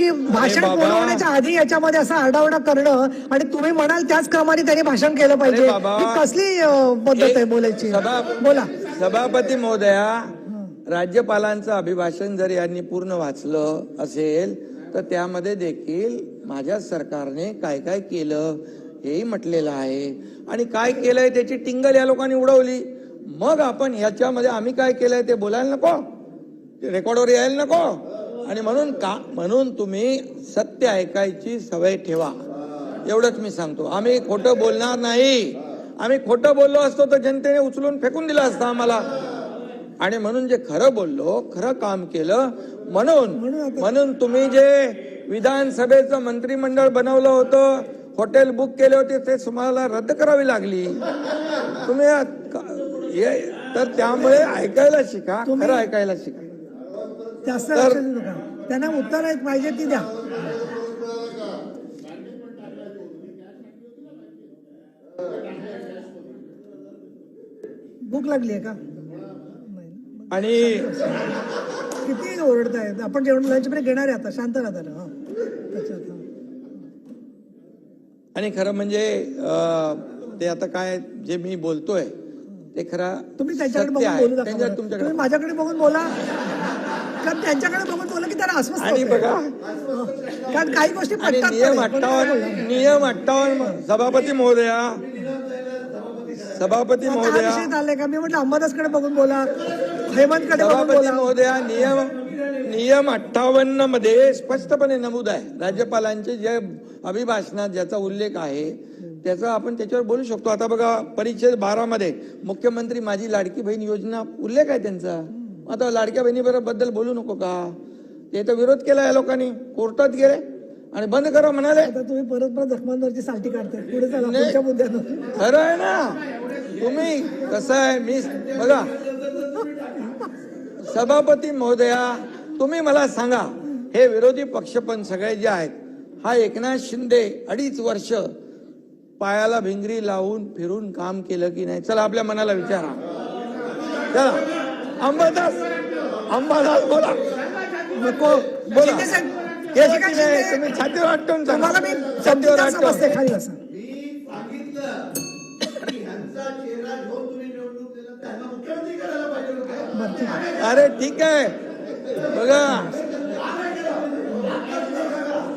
की भाषण होण्याच्या आधी याच्यामध्ये असं आरडाओरडा करणं आणि तुम्ही म्हणाल त्याच क्रमाने त्यांनी भाषण केलं पाहिजे. ही कसली पद्धत आहे बोलायची? बोला. सभापती महोदया राज्यपालांचं अभिभाषण जर यांनी पूर्ण वाचलं असेल तर त्यामध्ये देखील माझ्या सरकारने काय काय केलं हेही म्हटलेलं आहे. आणि काय केलंय त्याची टिंगल या लोकांनी उडवली. मग आपण ह्याच्यामध्ये आम्ही काय केलंय ते बोलायला नको. रेकॉर्डवर यायला नको. आणि म्हणून का? म्हणून तुम्ही सत्य ऐकायची सवय ठेवा. एवढंच मी सांगतो. आम्ही खोटं बोलणार नाही. आम्ही खोटं बोललो असतो तर जनतेने उचलून फेकून दिलं असतं आम्हाला. आणि म्हणून जे खरं बोललो खरं काम केलं म्हणून म्हणून तुम्ही जे विधानसभेचं मंत्रिमंडळ बनवलं होतं हॉटेल बुक केले होते ते तुम्हाला रद्द करावी लागली. तुम्ही तर त्यामुळे ऐकायला शिका खरं ऐकायला शिका. तर- त्यांना उत्तर आहेत पाहिजे ती द्या भूक लागली आहे का. आणि किती ओरडतायत आपण जेवण लंच ब्रेक घेणार आहे आता शांत राहता ना. आणि खरं म्हणजे ते आता काय जे मी बोलतोय ते खरं तुम्ही त्यांच्याकडे बघून. बोलू नका. तुमच्याकडे तुम्ही माझ्याकडे बघून बोला कारण त्यांच्याकडे बघून बोला की त्यांना अस्वस्थ आणि. बघा. कारण काही गोष्टी आणि पटतात नियम पण, अठ्ठावन्न बोलणार? नियम अठ्ठावन्न सभापती महोदया. सभापती आता हा महोदया. विषय का? मी म्हटलं अंबादासकडे बघून बोला. हेमंतकडे बघून सभापती बोला महोदया नियम नियम अठ्ठावन्नमध्ये स्पष्टपणे नमूद आहे. राज्यपालांचे जे अभिभाषणात ज्याचा उल्लेख आहे त्याचा आपण त्याच्यावर बोलू शकतो. आता बघा परिच्छेद बारा मध्ये मुख्यमंत्री माझी लाडकी बहीण योजना उल्लेख आहे त्यांचा. आता लाडक्या बहिणीबद्दल बोलू नको का? ते तर विरोध केला या लोकांनी. कोर्टात गेले आणि बंद करा म्हणाले. आता तुम्ही परत परत जखमांवरची सालटी काढताय. पुढे चला मुद्द्यानं खरं आहे ना? तुम्ही कसं आहे मी बघा. सभापती महोदया तुम्ही मला सांगा हे विरोधी पक्ष पण सगळे जे आहेत हा एकनाथ शिंदे अडीच वर्ष पायाला भिंगरी लावून फिरून काम केलं की नाही? चला आपल्या मनाला विचारा. चला. अंबादास अंबादास बोला. नको बोला. हे किती साहेब, नाही, तुम्ही छातीवर आटून सांगा. तुम्हाला मी छातीवर आटून. खाली असं मी सांगितलं की ह्यांचा चेहरा घेऊन तुम्ही निवडणूक दिला त्यांना मुख्यमंत्री करायला पाहिजे होतं. बरं, ठीक आहे. अरे ठीक आहे. बघा.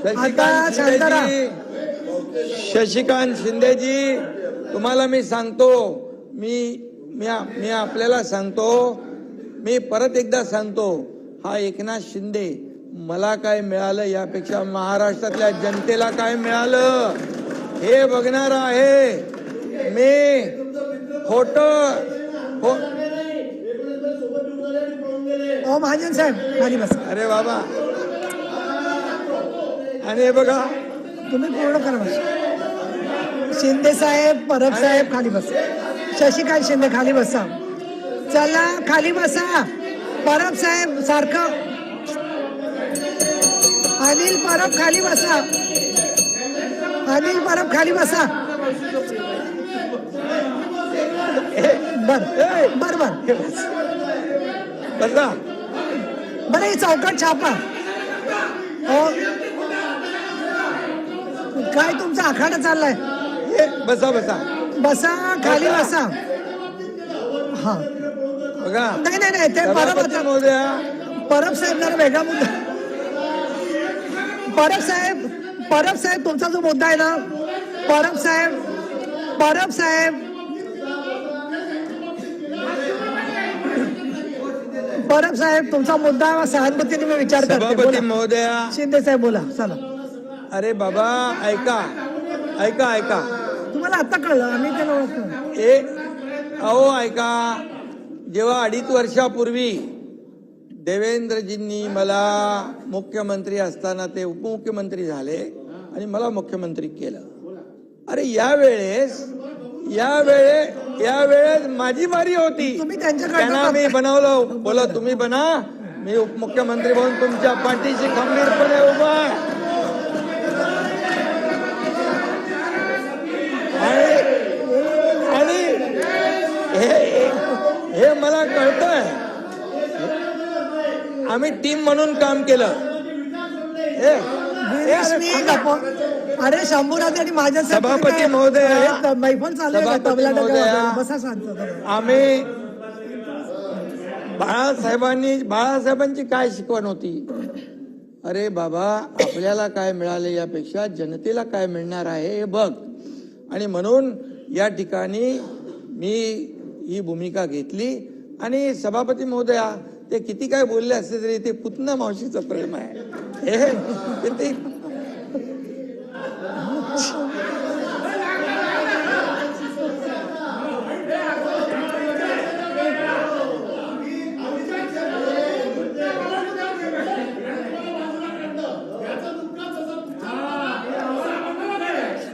शशिकांत. शिंदेजी. शशिकांत शिंदेजी तुम्हाला मी सांगतो. मी मी मी आपल्याला सांगतो. मी परत एकदा सांगतो हा एकनाथ शिंदे मला काय मिळालं यापेक्षा महाराष्ट्रातल्या जनतेला काय मिळालं? हे बघणार आहे. मी खोट हो. महाजन साहेब खाली बसा. अरे बाबा. आणि हे बघा. तुम्ही पूर्ण करा शिंदे साहेब परब साहेब खाली बसा. शशिकांत शिंदे खाली बसा. चला खाली बसा. परब साहेब सारखं. अनिल परब खाली बसा. अनिल परब खाली बसा. बर बर बर. बसा. बरं ही चौकट छापा. हो. काय तुमचा आखाडा चाललाय? बसा बसा. बसा खाली बसा. हा. बघा. नाही नाही नाही ते परब आता. महोदया परब साहेब जरा वेगळा मुद्दा. परब साहेब परब साहेब तुमचा जो मुद्दा आहे ना परब साहेब परब साहेब. परब साहेब तुमचा मुद्दा सहानुभूतीने मी विचार करते. सभापती बोला. महोदया. शिंदे साहेब बोला चला. अरे बाबा ऐका. ऐका ऐका. तुम्हाला आता कळलं आम्ही त्याला ओळखतो. ए अहो ऐका. जेव्हा अडीच वर्षापूर्वी देवेंद्रजींनी मला मुख्यमंत्री असताना ते उपमुख्यमंत्री झाले आणि मला मुख्यमंत्री केलं. अरे यावेळेस यावेळे यावेळेस माझी बारी होती. त्यांना मी बनवलं. बोला तुम्ही बना. मी उपमुख्यमंत्री म्हणून तुमच्या पाठीशी खंबीरपणे उभा हे मला कळतंय. आम्ही टीम म्हणून काम केलं. अरे शंभूराज आणि माझ्या सभापती महोदय, मैफल चालू आम्ही बाळासाहेबांनी बाळासाहेबांची काय शिकवण होती? अरे बाबा आपल्याला काय मिळाले यापेक्षा जनतेला काय मिळणार आहे हे बघ. आणि म्हणून या ठिकाणी मी ही भूमिका घेतली. आणि सभापती महोदया ते किती काय बोलले असते तरी ते पुतना मावशीचं प्रेम आहे. हे ते- ते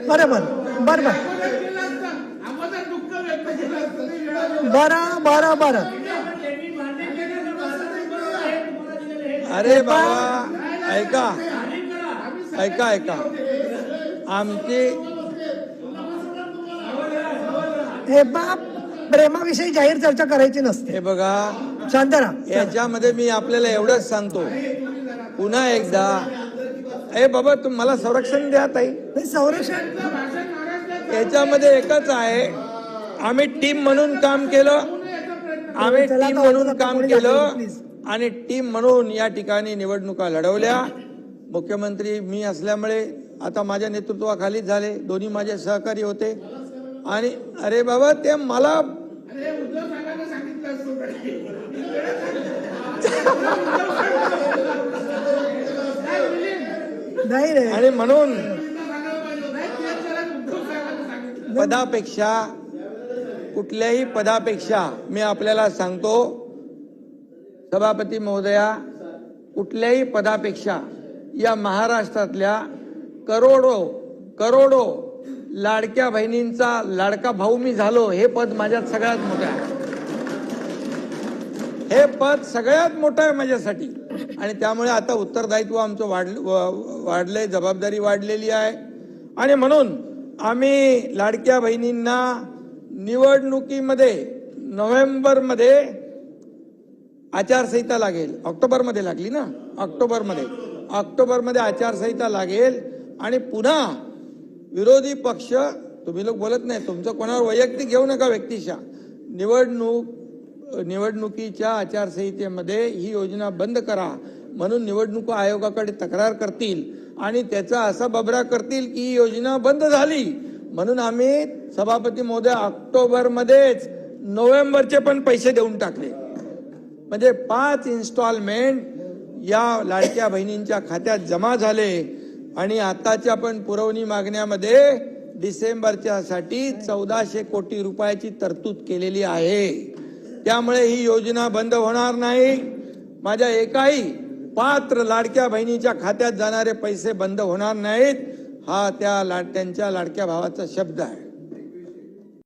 बरोबर बरोबर बरं बरं बरं. अरे बाबा ऐका. ऐका ऐका. आमची हे बाप प्रेमाविषयी जाहीर चर्चा करायची नसते. हे बघा शांत राहा याच्यामध्ये मी आपल्याला एवढंच सांगतो. पुन्हा एकदा ए बाबा तुम मला संरक्षण द्या ताई. संरक्षण याच्यामध्ये एकच आहे आम्ही टीम म्हणून काम केलं. आम्ही टीम म्हणून काम केलं. आणि टीम म्हणून या ठिकाणी निवडणुका लढवल्या. मुख्यमंत्री मी असल्यामुळे आता माझ्या नेतृत्वाखालीच झाले. दोन्ही माझे सहकारी होते. आणि अरे बाबा ते मला नाही रे. आणि म्हणून पदापेक्षा कुठल्याही पदापेक्षा मी आपल्याला सांगतो सभापती महोदया कुठल्याही पदापेक्षा या महाराष्ट्रातल्या करोडो करोडो लाडक्या बहिणींचा लाडका भाऊ मी झालो हे पद माझ्यात सगळ्यात मोठं आहे. हे पद सगळ्यात मोठं आहे माझ्यासाठी. आणि त्यामुळे आता उत्तरदायित्व आमचं वाढ वाढलंय जबाबदारी वाढलेली आहे. आणि म्हणून आम्ही लाडक्या बहिणींना निवडणुकीमध्ये नोव्हेंबरमध्ये आचारसंहिता लागेल. ऑक्टोबरमध्ये लागली ना? ऑक्टोबरमध्ये. ऑक्टोबरमध्ये आचारसंहिता लागेल आणि पुन्हा विरोधी पक्ष तुम्ही लोक बोलत नाही तुमचं कोणावर वैयक्तिक घेऊ नका व्यक्तिशा निवडणूक निवडणुकीच्या आचारसंहितेमध्ये ही योजना बंद करा. म्हणून निवडणूक आयोगाकडे तक्रार करतील आणि त्याचा असा बबरा करतील की ही योजना बंद झाली. म्हणून आम्ही सभापती महोदय ऑक्टोबरमध्येच नोव्हेंबरचे पण पैसे देऊन टाकले. म्हणजे पाच इन्स्टॉलमेंट या लाडक्या बहिणींच्या खात्यात जमा झाले आणि आताच्या पण पुरवणी मागण्यामध्ये डिसेंबरच्या साठी चौदाशे कोटी रुपयाची तरतूद केलेली आहे. त्यामुळे ही योजना बंद होणार नाही. माझ्या एकाही पात्र लाडक्या बहिणीच्या खात्यात जाणारे पैसे बंद होणार नाहीत. हा त्या लाड त्यांच्या लाडक्या भावाचा शब्द आहे.